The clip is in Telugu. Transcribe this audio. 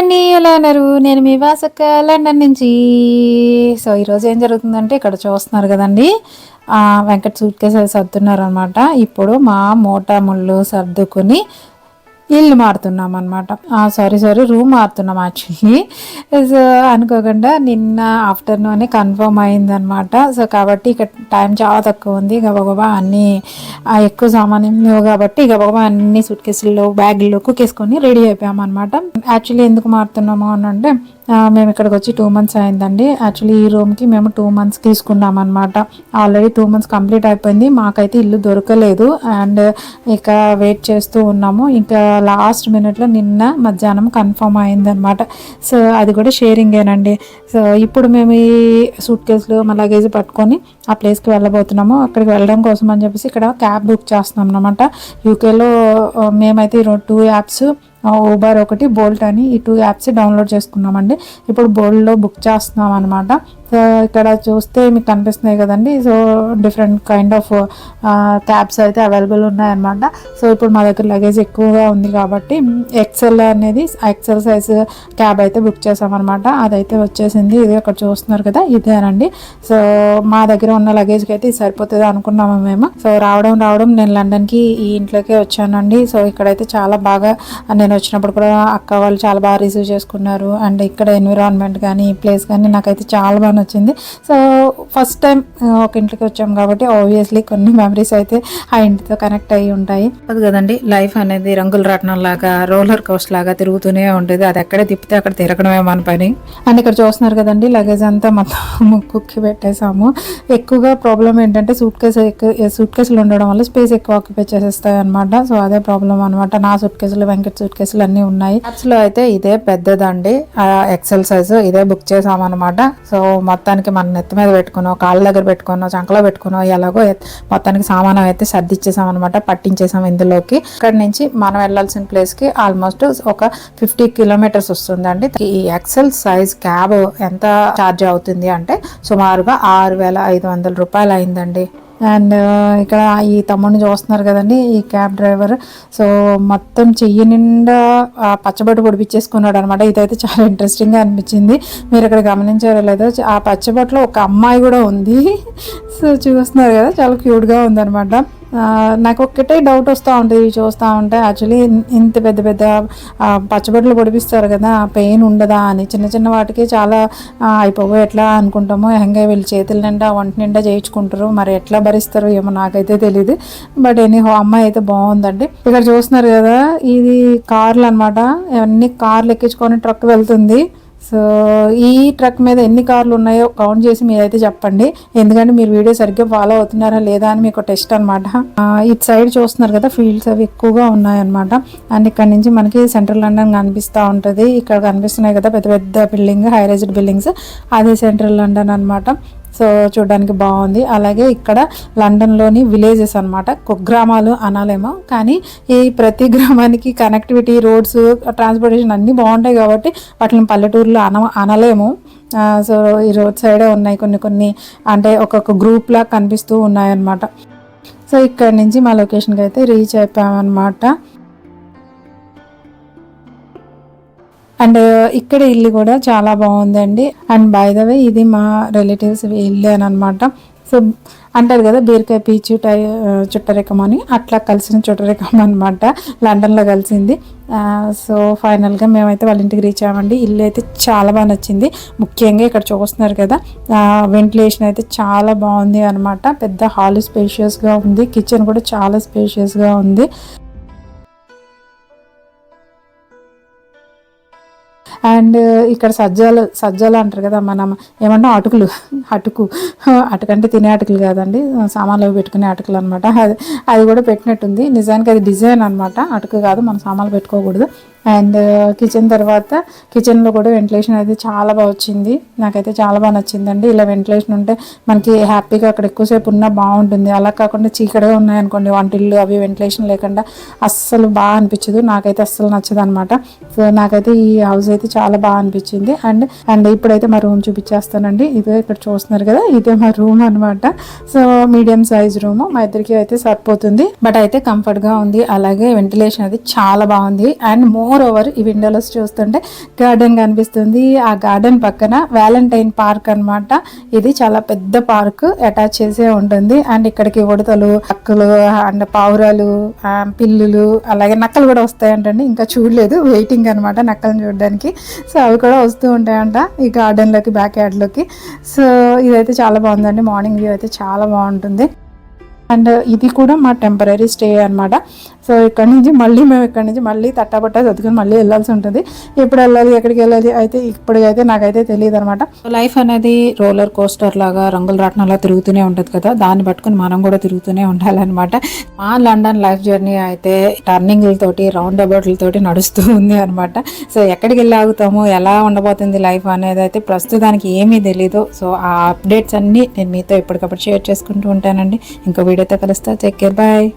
అండి ఎలా ఉన్నారు నేను మీ వాసక్క లండన్ నుంచి సో ఈరోజు ఏం జరుగుతుందంటే ఇక్కడ చూస్తున్నారు కదండి. ఆ, సూట్ కేసు సర్దున్నారు అనమాట ఇప్పుడు మా మోటా ముళ్ళు సర్దుకుని ఇల్లు మారుతున్నాం అనమాట సారీ సారీ రూమ్ మారుతున్నాం యాక్చువల్లీ సో అనుకోకుండా నిన్న ఆఫ్టర్నూన్ కన్ఫర్మ్ అయిందనమాట సో కాబట్టి ఇక టైం చాలా తక్కువ ఉంది. గబగబా అన్నీ ఎక్కువ సామాన్యం లేవు కాబట్టి గబగబా అన్ని సూట్ కేసుల్లో బ్యాగుల్లో కుక్కేసుకొని రెడీ అయిపోయాం అనమాట యాక్చువల్లీ ఎందుకు మారుతున్నాము అని అంటే మేము ఇక్కడికి వచ్చి టూ మంత్స్ అయిందండి. యాక్చువల్లీ ఈ రూమ్కి మేము టూ మంత్స్ తీసుకున్నాం అనమాట ఆల్రెడీ టూ మంత్స్ కంప్లీట్ అయిపోయింది. మాకైతే ఇల్లు దొరకలేదు. అండ్ ఇక వెయిట్ చేస్తూ ఉన్నాము. ఇంకా లాస్ట్ మినిట్లో నిన్న మధ్యాహ్నం కన్ఫర్మ్ అయిందనమాట సో అది కూడా షేరింగేనండి సో ఇప్పుడు మేము ఈ సూట్ కేసులు మా లగేజ్ పట్టుకొని ఆ ప్లేస్కి వెళ్ళబోతున్నాము. అక్కడికి వెళ్ళడం కోసం అని చెప్పేసి ఇక్కడ క్యాబ్ బుక్ చేస్తున్నాం అనమాట యూకేలో మేమైతే టూ యాప్స్ ఊబర్ ఒకటి బోల్ట్ అని ఈ టూ యాప్స్ డౌన్లోడ్ చేసుకున్నామండి. ఇప్పుడు బోల్ట్లో బుక్ చేస్తున్నాం అనమాట Uh, ఇక్కడ చూస్తే మీకు కనిపిస్తున్నాయి కదండి. So different kind of cabs అయితే అవైలబుల్ ఉన్నాయన్నమాట. సో ఇప్పుడు మా దగ్గర లగేజ్ ఎక్కువగా ఉంది కాబట్టి ఎక్సెల్ అనేది ఎక్సెల్ సైజ్ క్యాబ్ అయితే బుక్ చేసామన్నమాట. అదైతే వచ్చేసింది. ఇది అక్కడ చూస్తున్నారు కదా ఇదేనండి. సో మా దగ్గర ఉన్న లగేజ్కి అయితే సరిపోతుంది అనుకున్నాము మేము. సో రావడం రావడం నేను లండన్కి ఈ ఇంట్లోకే వచ్చానండి. సో ఇక్కడైతే చాలా బాగా నేను వచ్చినప్పుడు కూడా అక్క వాళ్ళు చాలా బాగా రిసీవ్ చేసుకున్నారు. అండ్ ఇక్కడ ఎన్విరాన్మెంట్ కానీ ఈ ప్లేస్ కానీ నాకైతే చాలా బాగా నచ్చింది సో ఫస్ట్ టైం ఒక ఇంట్లోకి వచ్చాం కాబట్టి ఆబ్వియస్లీ కొన్ని మెమరీస్ అయితే ఆ ఇంటితో కనెక్ట్ అయ్యి ఉంటాయి. అది కదండి లైఫ్ అనేది రంగుల రాట్నం లాగా రోలర్ కోస్ట్ లాగా తిరుగుతూనే ఉంటుంది అది ఎక్కడ తిప్పితే అక్కడ తిరగడమే మన పని. అండ్ ఇక్కడ చూస్తున్నారు కదండి లగేజ్ అంతా మొత్తం కుక్కి పెట్టేసాము ఎక్కువగా ప్రాబ్లం ఏంటంటే సూట్ కేసు సూట్ కేసులు ఉండడం వల్ల స్పేస్ ఎక్కువ ఆక్యుపై చేసేస్తాయి అనమాట సో అదే ప్రాబ్లం అనమాట నా సూట్ కేసులు వెంకట్ సూట్ కేసులు అన్నీ ఉన్నాయి. యాప్స్లో అయితే ఇదే పెద్దదండి. ఎక్సెల్ సైజ్ ఇదే బుక్ చేసామన్నమాట సో మొత్తానికి మన నెత్తి మీద పెట్టుకున్నాం కాళ్ళ దగ్గర పెట్టుకున్నాం చంకలో పెట్టుకున్నాం ఎలాగో మొత్తానికి సామానం అయితే సర్దిచ్చేసాం అనమాట పట్టించేసాం ఇందులోకి. ఇక్కడ నుంచి మనం వెళ్ళాల్సిన ప్లేస్కి ఆల్మోస్ట్ ఒక ఫిఫ్టీ కిలోమీటర్స్ వస్తుందండి. ఈ ఎక్సెల్ సైజ్ క్యాబ్ ఎంత ఛార్జ్ అవుతుంది అంటే సుమారుగా ఆరు వేల ఐదు వందల రూపాయలు అయిందండి. అండ్ ఇక్కడ ఈ తమ్ముడిని చూస్తున్నారు కదండి ఈ క్యాబ్ డ్రైవర్. సో మొత్తం చెయ్యి నిండా ఆ, పచ్చబొట్టు పొడిపించేసుకున్నాడు అనమాట ఇదైతే చాలా ఇంట్రెస్టింగ్గా అనిపించింది. మీరు ఇక్కడ గమనించారో లేదో ఆ పచ్చబొట్టులో ఒక అమ్మాయి కూడా ఉంది. చూస్తున్నారు కదా చాలా క్యూట్గా ఉందనమాట నాకు ఒక్కటే డౌట్ వస్తూ ఉంటుంది ఇవి చూస్తూ ఉంటే యాక్చువల్లీ ఇంత పెద్ద పెద్ద ఆ, పచ్చబొట్లు పొడిపిస్తారు కదా పెయిన్ ఉండదా అని. చిన్న చిన్న వాటికి చాలా అయిపోవు. ఎట్లా అనుకుంటాము హెంగా వీళ్ళు చేతుల నిండా వంట నిండా చేయించుకుంటారు. మరి ఎట్లా భరిస్తారు ఏమో నాకైతే తెలియదు బట్ ఎనీ హో అమ్మాయి అయితే బాగుందండి. ఇక్కడ చూస్తున్నారు కదా ఇది కార్లు అనమాట ఇవన్నీ కార్లు ఎక్కించుకొని ట్రక్ వెళ్తుంది. సో ఈ ట్రక్ మీద ఎన్ని కార్లు ఉన్నాయో కౌంట్ చేసి మీరైతే చెప్పండి. ఎందుకంటే మీరు వీడియో సరిగ్గా ఫాలో అవుతున్నారా లేదా అని మీకు టెస్ట్ అనమాట ఇటు సైడ్ చూస్తున్నారు కదా ఫీల్డ్స్ అవి ఎక్కువగా ఉన్నాయన్నమాట. అండ్ ఇక్కడ నుంచి మనకి సెంట్రల్ లండన్ కనిపిస్తూ ఉంటుంది. ఇక్కడ కనిపిస్తున్నాయి కదా పెద్ద పెద్ద బిల్డింగ్ హై రైజ్డ్ బిల్డింగ్స్. అదే సెంట్రల్ లండన్ అన్నమాట. సో చూడడానికి బాగుంది. అలాగే ఇక్కడ లండన్లోని విలేజెస్ అనమాట కుగ్రామాలు అనాలేమో కానీ ఈ ప్రతి గ్రామానికి కనెక్టివిటీ రోడ్స్ ట్రాన్స్పోర్టేషన్ అన్నీ బాగుంటాయి కాబట్టి వాటిని పల్లెటూరులో అన అనలేము. సో ఈ రోడ్ సైడే ఉన్నాయి కొన్ని కొన్ని అంటే ఒక్కొక్క గ్రూప్లా కనిపిస్తూ ఉన్నాయన్నమాట. సో ఇక్కడ నుంచి మా లొకేషన్కి అయితే రీచ్ అయిపోయామన్నమాట. అండ్ uh, ఇక్కడ ఇల్లు కూడా చాలా బాగుందండి. అండ్ బై ద వే ఇది మా రిలేటివ్స్ ఇల్లు అని అనమాట సో అంటారు కదా బీరకాయ పీచు టై uh, చుట్టరికం అని. అట్లా కలిసిన చుట్టరికం అనమాట లండన్లో కలిసింది. Uh, సో ఫైనల్గా మేమైతే వాళ్ళ ఇంటికి రీచ్ అవ్వండి ఇల్లు అయితే చాలా బాగా నచ్చింది. ముఖ్యంగా ఇక్కడ చూస్తున్నారు కదా వెంటిలేషన్ అయితే చాలా బాగుంది అనమాట పెద్ద హాల్ స్పేషియస్గా ఉంది. కిచెన్ కూడా చాలా స్పేషియస్గా ఉంది. అండ్ ఇక్కడ సజ్జలు సజ్జలు అంటారు కదా మనం ఏమంటాం అటుకులు అటుకు అటుకంటే తినే అటుకులు కాదండి సామాన్లు పెట్టుకునే అటుకులు అనమాట అది అది కూడా పెట్టినట్టుంది. నిజానికి అది డిజైన్ అనమాట అటుకు కాదు మనం సామాన్లు పెట్టుకోకూడదు. అండ్ కిచెన్ తర్వాత కిచెన్లో కూడా వెంటిలేషన్ అయితే చాలా బాగా వచ్చింది. నాకైతే చాలా బాగా నచ్చిందండి. ఇలా వెంటిలేషన్ ఉంటే మనకి హ్యాపీగా అక్కడ ఎక్కువసేపు ఉన్నా బాగుంటుంది. అలా కాకుండా చీకటిగా ఉన్నాయనుకోండి వంటిల్లు అవి వెంటిలేషన్ లేకుండా అస్సలు బాగా అనిపించదు. నాకైతే అస్సలు నచ్చదు అనమాట సో నాకైతే ఈ హౌస్ అయితే చాలా బాగా అనిపించింది. అండ్ అండ్ ఇప్పుడైతే మా రూమ్ చూపించేస్తానండి. ఇదే ఇక్కడ చూస్తున్నారు కదా ఇదే మా రూమ్ అనమాట. సో మీడియం సైజ్ రూమ్ మా ఇద్దరికి అయితే సరిపోతుంది. బట్ అయితే కంఫర్ట్గా ఉంది. అలాగే వెంటిలేషన్ అది చాలా బాగుంది. అండ్ మోస్ట్ మోర్ ఓవర్ ఈ విండోలో చూస్తుంటే గార్డెన్ కనిపిస్తుంది. ఆ గార్డెన్ పక్కన వ్యాలంటైన్ పార్క్ అన్నమాట. ఇది చాలా పెద్ద పార్క్ అటాచ్ చేసే ఉంటుంది. అండ్ ఇక్కడికి ఉడతలు అక్కలు అండ్ పావురాలు పిల్లులు అలాగే నక్కలు కూడా వస్తాయంటండి. ఇంకా చూడలేదు వెయిటింగ్ అనమాట నక్కలను చూడడానికి. సో అవి కూడా వస్తూ ఉంటాయంట ఈ గార్డెన్లోకి బ్యాక్ యార్డ్లోకి సో ఇదైతే చాలా బాగుందండి. మార్నింగ్ వ్యూ అయితే చాలా బాగుంటుంది. అండ్ ఇది కూడా మా టెంపరీ స్టే అనమాట సో ఇక్కడ నుంచి మళ్ళీ మేము ఇక్కడ నుంచి మళ్ళీ తట్టబట్ట చదువుకుని మళ్ళీ వెళ్ళాల్సి ఉంటుంది. ఎప్పుడు వెళ్ళాలి ఎక్కడికి వెళ్ళాలి అయితే ఇప్పటికైతే నాకైతే తెలియదు అనమాట లైఫ్ అనేది రోలర్ కోస్టర్ లాగా రంగుల రాట్నంలా తిరుగుతూనే ఉంటుంది కదా. దాన్ని పట్టుకొని మనం కూడా తిరుగుతూనే ఉండాలన్నమాట. మా లండన్ లైఫ్ జర్నీ అయితే టర్నింగ్లతోటి రౌండ్ అబౌట్లతోటి నడుస్తూ ఉంది అనమాట సో ఎక్కడికి వెళ్ళి ఆగుతాము ఎలా ఉండబోతుంది లైఫ్ అనేది అయితే ప్రస్తుతానికి ఏమీ తెలీదు. సో ఆ అప్డేట్స్ అన్నీ నేను మీతో ఎప్పటికప్పుడు షేర్ చేసుకుంటూ ఉంటానండి. ఇంకో ವಿಡಿಯೋದಲ್ಲಿ ಕಲಿಸ್ತಾ ಟೇಕ್ ಕೇರ್ ಬಾಯ್